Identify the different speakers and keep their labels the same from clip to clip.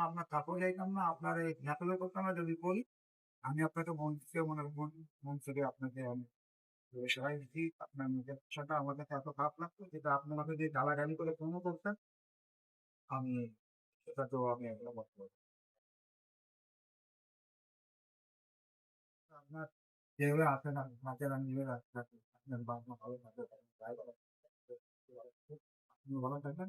Speaker 1: আপনার থাকও যাইতাম আপনার আপনাকে থেকে থেকে আপনাকে আপনার নিজের যেটা আপনি আমাকে যে গালাগালি করে ফোনও করতেন আমি সেটা তো আমি একদম বলতে পারি আপনার যেভাবে আছেন নাচের আমি আপনার বাবা মা ভালো থাকবে ভালো থাকবেন।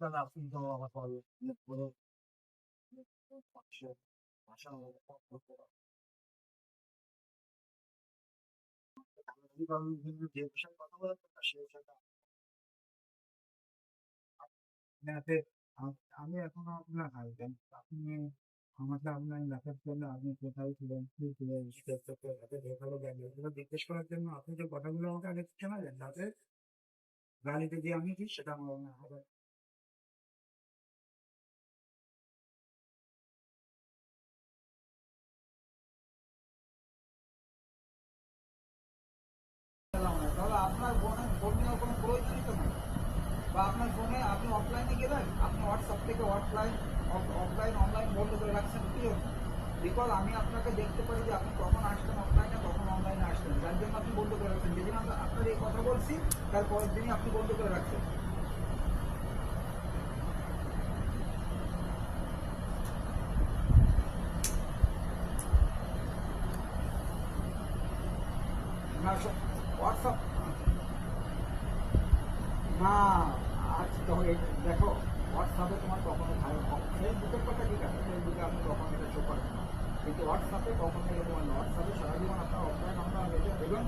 Speaker 1: যে বিষয়ে কথা কথা সে বিষয়টা আমি এখনও আপনার হাসবেন্ড আপনি আমাকে আপনার লেখার জন্য আপনি কোথায় ছিলেন কি ছিলেন এগুলো জিজ্ঞেস করার জন্য আপনি যে কথাগুলো আমাকে আগে শোনালেন তাতে গালিতে যে আমি কি সেটা আমার হবে
Speaker 2: বা আপনার ফোনে আপনি অফলাইনে গেলেন আপনি হোয়াটসঅ্যাপ থেকে অফলাইন অফলাইন অনলাইন বন্ধ করে রাখছেন কি বিকজ আমি আপনাকে দেখতে পারি যে আপনি কখন আসছেন অফলাইনে কখন অনলাইনে আসছেন। যার জন্য আপনি বন্ধ করে রাখছেন। যেদিন আমরা আপনার এই কথা বলছি, তার পরের দিনই আপনি বন্ধ করে রাখছেন। হোয়াটসঅ্যাপ না আজ তখন দেখো হোয়াটসঅ্যাপে তোমার কখনো ভালো ফেসবুকের কথা ঠিক আছে ফেসবুকে আপনি কখনো এটা শো করেন না। কিন্তু হোয়াটসঅ্যাপে কখনো এটা তোমার হোয়াটসঅ্যাপে সারা জীবন আপনার অফলাইন আমরা দেবেন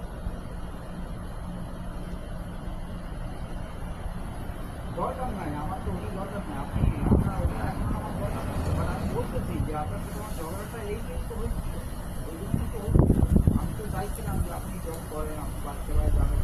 Speaker 2: দরকার নাই, আমার তো ওটা দরকার নাই। আপনি আপনার ওটা এখন আমার দরকার বাট আমি বলতেছি যে আপনার সাথে আমার ঝগড়াটা এই জন্য তো হচ্ছে ওই জন্য তো আমি তো চাইছিলাম যে আপনি জব করেন আপনি বাচ্চারা যাবেন